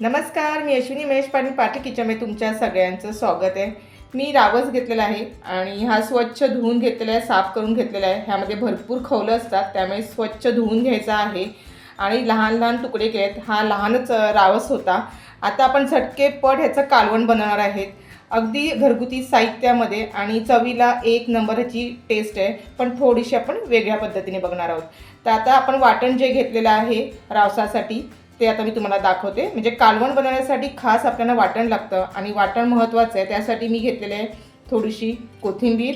नमस्कार मी अश्विनी महेश पाटील पाटी किचनमध्ये तुमच्या सगळ्यांचं स्वागत आहे. मी रावस घेतलेला आहे आणि हा स्वच्छ धुवून घेतलेला आहे साफ करून घेतलेला आहे. ह्यामध्ये भरपूर खवलं असतात त्यामुळे स्वच्छ धुवून घ्यायचा आहे. आणि लहान लहान तुकडे केलेत. हा लहानच रावस होता. आता आपण झटके पट ह्याचं कालवण बनवणार आहेत. अगदी घरगुती साहित्यामध्ये आणि चवीला एक नंबरची टेस्ट आहे. पण थोडीशी आपण वेगळ्या पद्धतीने बघणार आहोत. तर आता आपण वाटण जे घेतलेलं आहे रावसासाठी ते आता मी तुम्हाला दाखवते. म्हणजे कालवण बनवण्यासाठी खास आपल्याला वाटण लागतं आणि वाटण महत्त्वाचं आहे. त्यासाठी मी घेतलेले आहे थोडीशी कोथिंबीर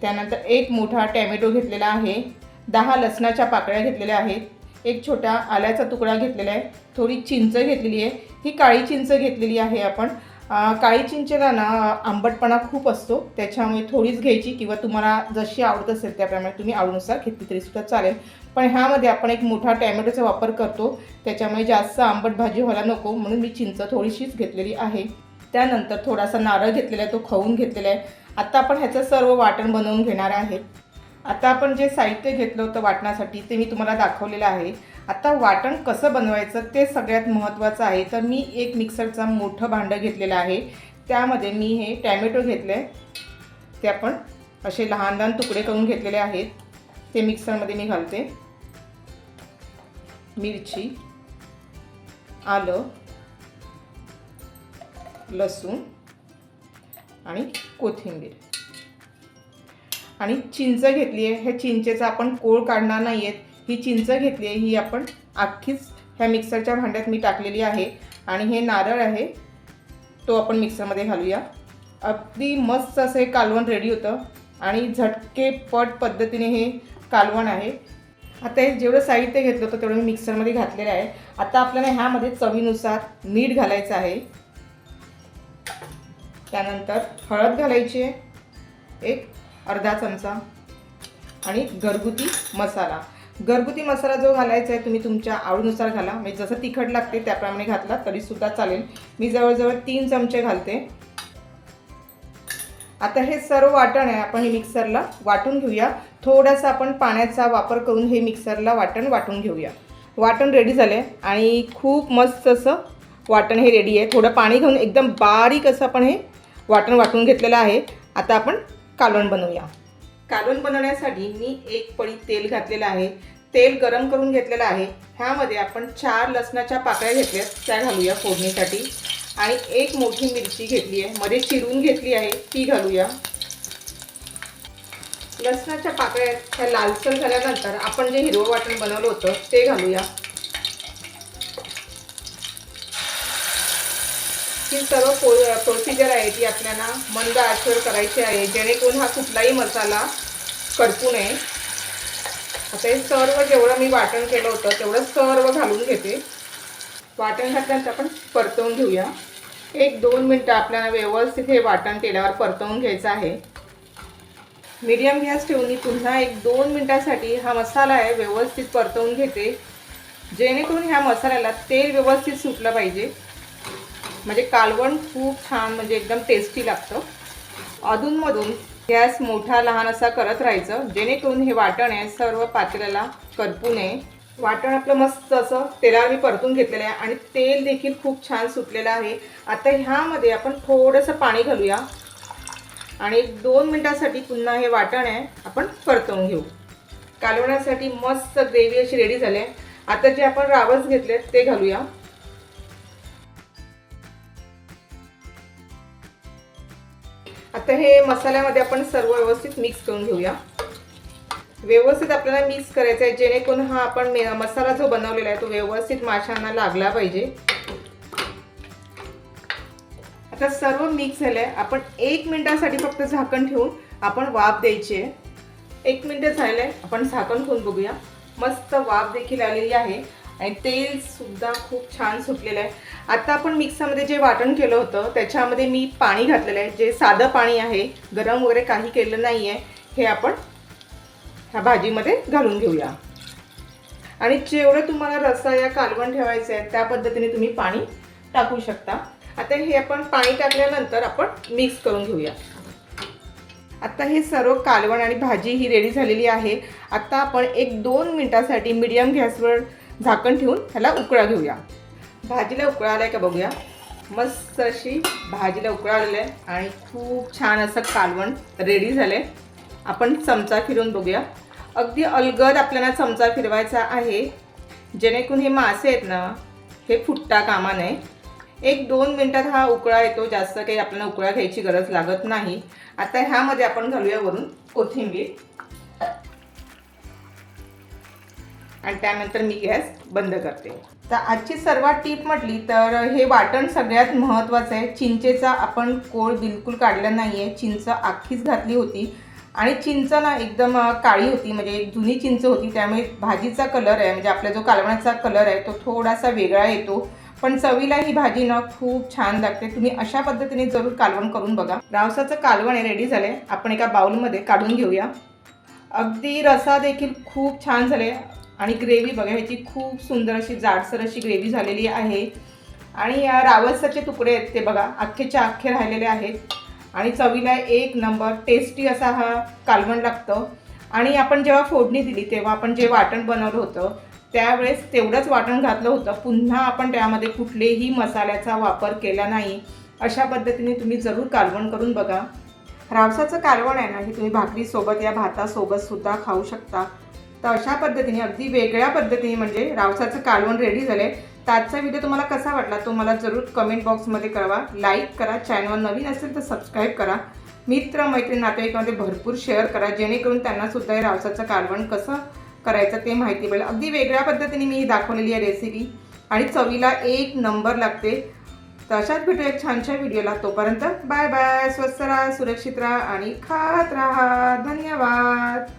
त्यानंतर एक मोठा टॅमॅटो घेतलेला आहे दहा लसणाच्या पाकळ्या घेतलेल्या आहेत एक छोटा आल्याचा तुकडा घेतलेला आहे थोडी चिंच घेतलेली आहे. ही काळी चिंच घेतलेली आहे आपण. काळी चिंचेला ना आंबटपणा खूप असतो. त्याच्यामुळे थोडीच घ्यायची किंवा तुम्हाला जशी आवडत असेल त्याप्रमाणे तुम्ही आवडीनुसार घेतली तरीसुद्धा चालेल. पण ह्यामध्ये आपण एक मोठा टॅमॅटोचा वापर करतो. त्याच्यामुळे जास्त आंबट भाजी व्हायला नको म्हणून मी चिंच थोडीशीच घेतलेली आहे. त्यानंतर थोडासा नारळ घेतलेला आहे तो खवून घेतलेला आहे. आता आपण ह्याचं सर्व वाटण बनवून घेणार आहे. आता आपण जे साहित्य घेतलं होतं वाटण्यासाठी ते मी तुम्हाला दाखवलेलं आहे. आता वाटण कसं बनवायचं ते सगळ्यात महत्त्वाचं आहे. तर मी एक मिक्सरचा मोठं भांडं घेतलेलं आहे. त्यामध्ये मी हे टॅमॅटो घेतले ते आपण असे लहान लहान तुकडे करून घेतलेले आहेत. ते मिक्सरमध्ये मी घालते. मिरची आलं लसूण आणि कोथिंबीर. आणि चिंच घेतली आहे ह्या चिंचेचा आपण कोळ काढणार नाही आहेत ही चिंच घेतली आहे ही आपण अख्खीच ह्या मिक्सरच्या भांड्यात मी टाकलेली आहे. आणि हे नारळ आहे तो आपण मिक्सरमध्ये घालूया. अगदी मस्त असं हे कालवण रेडी होतं. आणि झटके पट पद्धतीने हे कालवण आहे. आता हे जेवढं साहित्य घेतलं होतं तेवढं मी मिक्सरमध्ये घातलेलं आहे. आता आपल्याला ह्यामध्ये चवीनुसार मीठ घालायचं आहे. त्यानंतर हळद घालायची आहे एक अर्धा चमचा. आणि घरगुती मसाला. घरगुती मसाला जो घालायचा आहे तुम्ही तुमच्या आवडीनुसार घाला. म्हणजे जसं तिखट लागते त्याप्रमाणे घातला तरीसुद्धा चालेल. मी जवळजवळ तीन चमचे घालते. आता हे सर्व वाटण आहे आपण हे मिक्सरला वाटून घेऊया. थोडासा आपण पाण्याचा वापर करून हे मिक्सरला वाटण वाटून घेऊया. वाटण रेडी झाले आणि खूप मस्त असं वाटण हे रेडी आहे. थोडं पाणी घेऊन एकदम बारीक असं आपण हे वाटण वाटून घेतलेलं आहे. आता आपण कालवण बनवूया. कालवण बनवण्यासाठी मी एक पळी तेल घातलेलं आहे. तेल गरम करून घेतलेलं आहे. ह्यामध्ये आपण चार लसणाच्या पाकळ्या घेतल्यात त्या घालूया फोडणीसाठी. आणि एक मोठी मिरची घेतली आहे. मध्ये चिरून घेतली आहे. ती घालूया. लसणाच्या पाकळ्या ह्या लालसर झाल्यानंतर आपण जे हिरवं वाटण बनवलं होतं ते घालूया. ही सर्व पो प्रोसिजर आहे ती आपल्याला मंद आचेवर करायची आहे. जेणेकरून हा कुठलाही मसाला करपू नये. आता हे सर्व जेवढं मी वाटण केलं होतं तेवढं सर्व घालून घेते. वाटण घातल्यानंतर आपण परतवून घेऊया. एक दोन मिनटं आपल्याला व्यवस्थित हे वाटण तेलावर परतवून घ्यायचं आहे. मीडियम गॅस ठेवून मी पुन्हा एक दोन मिनटासाठी हा मसाला आहे व्यवस्थित परतवून घेते. जेणेकरून ह्या मसाल्याला तेल व्यवस्थित सुटलं पाहिजे. म्हणजे कालवण खूप छान म्हणजे एकदम टेस्टी लागतं. अधूनमधून गॅस मोठा लहान असा करत राहायचं. जेणेकरून हे वाटण आहे सर्व पातेल्याला करपू नये. वाटण आपलं मस्त असं तेलावर मी परतून घेतलेलं आहे आणि तेल देखील खूप छान सुटलेलं आहे. आता ह्यामध्ये आपण थोडंसं पाणी घालूया. आणि एक दोन मिनटासाठी पुन्हा हे वाटण आहे आपण परतवून घेऊ. कालवण्यासाठी मस्त ग्रेव्ही अशी रेडी झाली आहे. आता जे आपण रावस घेतले ते घालूया. आता हे मसाल्यामध्ये आपण सर्व व्यवस्थित मिक्स करून घेऊया. व्यवस्थित आपल्याला मिक्स करायचं आहे जेणेकरून हा आपण मसाला जो बनवलेला आहे तो व्यवस्थित माशांना लागला पाहिजे. आता सर्व मिक्स झालं आहे आपण एक मिनटासाठी फक्त झाकण ठेवून आपण वाफ द्यायची आहे. एक मिनटं झालं आहे आपण झाकण ठेवून बघूया. मस्त वाफ देखील आलेली आहे. आणि तेल सुद्धा खूप छान सुटलेलं आहे. आता आपण मिक्सरमध्ये जे वाटण केलं होतं त्याच्यामध्ये मी पाणी घातलेलं आहे. जे साधं पाणी आहे गरम वगैरे काही केलं नाही आहे हे आपण ह्या भाजीमध्ये घालून घेऊया. आणि जेवढं तुम्हाला रस्सा या कालवण ठेवायचं आहे त्या पद्धतीने तुम्ही पाणी टाकू शकता. आता हे आपण पाणी टाकल्यानंतर आपण मिक्स करून घेऊया. आता हे सर्व कालवण आणि भाजी ही रेडी झालेली आहे. आता आपण एक दोन मिनटासाठी मीडियम गॅसवर झाकण ठेवून ह्याला उकळा घेऊया. भाजीला उकळा आलाय का बघूया. मस्त अशी भाजीला उकळा आलेलं आहे आणि खूप छान असं कालवण रेडी झालंय. आपण चमचा फिरून बघूया. अगदी अलगद आपल्याला चमचा फिरवायचा आहे. जेणेकरून हे मासे आहेत ना हे फुटता कामा नये. एक दोन मिनटात हा उकळा येतो. जास्त काही आपल्याला उकळा घ्यायची गरज लागत नाही. आता ह्यामध्ये आपण घालूया वरून कोथिंबीर. आणि त्यानंतर मी गॅस बंद करते. तर आजची सर्वात टीप म्हटली तर हे वाटण सगळ्यात महत्त्वाचं आहे. चिंचेचा आपण कोळ बिलकुल काढला नाही आहे चिंच आखीच घातली होती. आणि चिंच ना एकदम काळी होती म्हणजे एक जुनी चिंच होती. त्यामुळे भाजीचा कलर आहे म्हणजे आपला जो कालवणाचा कलर आहे तो थोडासा वेगळा येतो. पण चवीला ही भाजी ना खूप छान लागते. तुम्ही अशा पद्धतीने जरूर कालवण करून बघा. रावसाचं कालवण आहे रेडी झालं आहे आपण एका बाउलमध्ये काढून घेऊया. अगदी रसा देखील खूप छान झाले आणि ग्रेव्ही बघा ह्याची खूप सुंदर अशी जाडसर अशी ग्रेव्ही झालेली आहे. आणि या रावसाचे तुकडे आहेत ते बघा अख्खेच्या अख्खे राहिलेले आहेत. आणि चवीला एक नंबर टेस्टी असा हा कालवण लागतं. आणि आपण जेव्हा फोडणी दिली तेव्हा आपण जे वाटण बनवलं होतं त्यावेळेस तेवढंच वाटण घातलं होतं. पुन्हा आपण त्यामध्ये कुठलेही मसाल्याचा वापर केला नाही. अशा पद्धतीने तुम्ही जरूर कालवण करून बघा. रावसाचं कालवण आहे ना हे तुम्ही भाकरीसोबत या भातासोबत सुद्धा खाऊ शकता. तर अशा पद्धतीने अगदी वेगळ्या पद्धतीने म्हणजे रावसाचं कालवण रेडी झालंय तर आजचा व्हिडिओ तुम्हाला कसा वाटला तो मला जरूर कमेंट बॉक्समध्ये कळवा. लाईक करा. चॅनल नवीन असेल तर सबस्क्राईब करा. मित्र मैत्रीण नातेवाईकामध्ये भरपूर शेअर करा. जेणेकरून त्यांना सुद्धा हे रावसाचं कालवण कसं करायचं ते माहिती मिळेल. अगदी वेगळ्या पद्धतीने मी ही दाखवलेली आहे रेसिपी आणि चवीला एक नंबर लागते. तर अशाच भेटू एक छानशा व्हिडिओला तोपर्यंत बाय बाय स्वस्त राहा सुरक्षित राहा आणि खात राहा. धन्यवाद.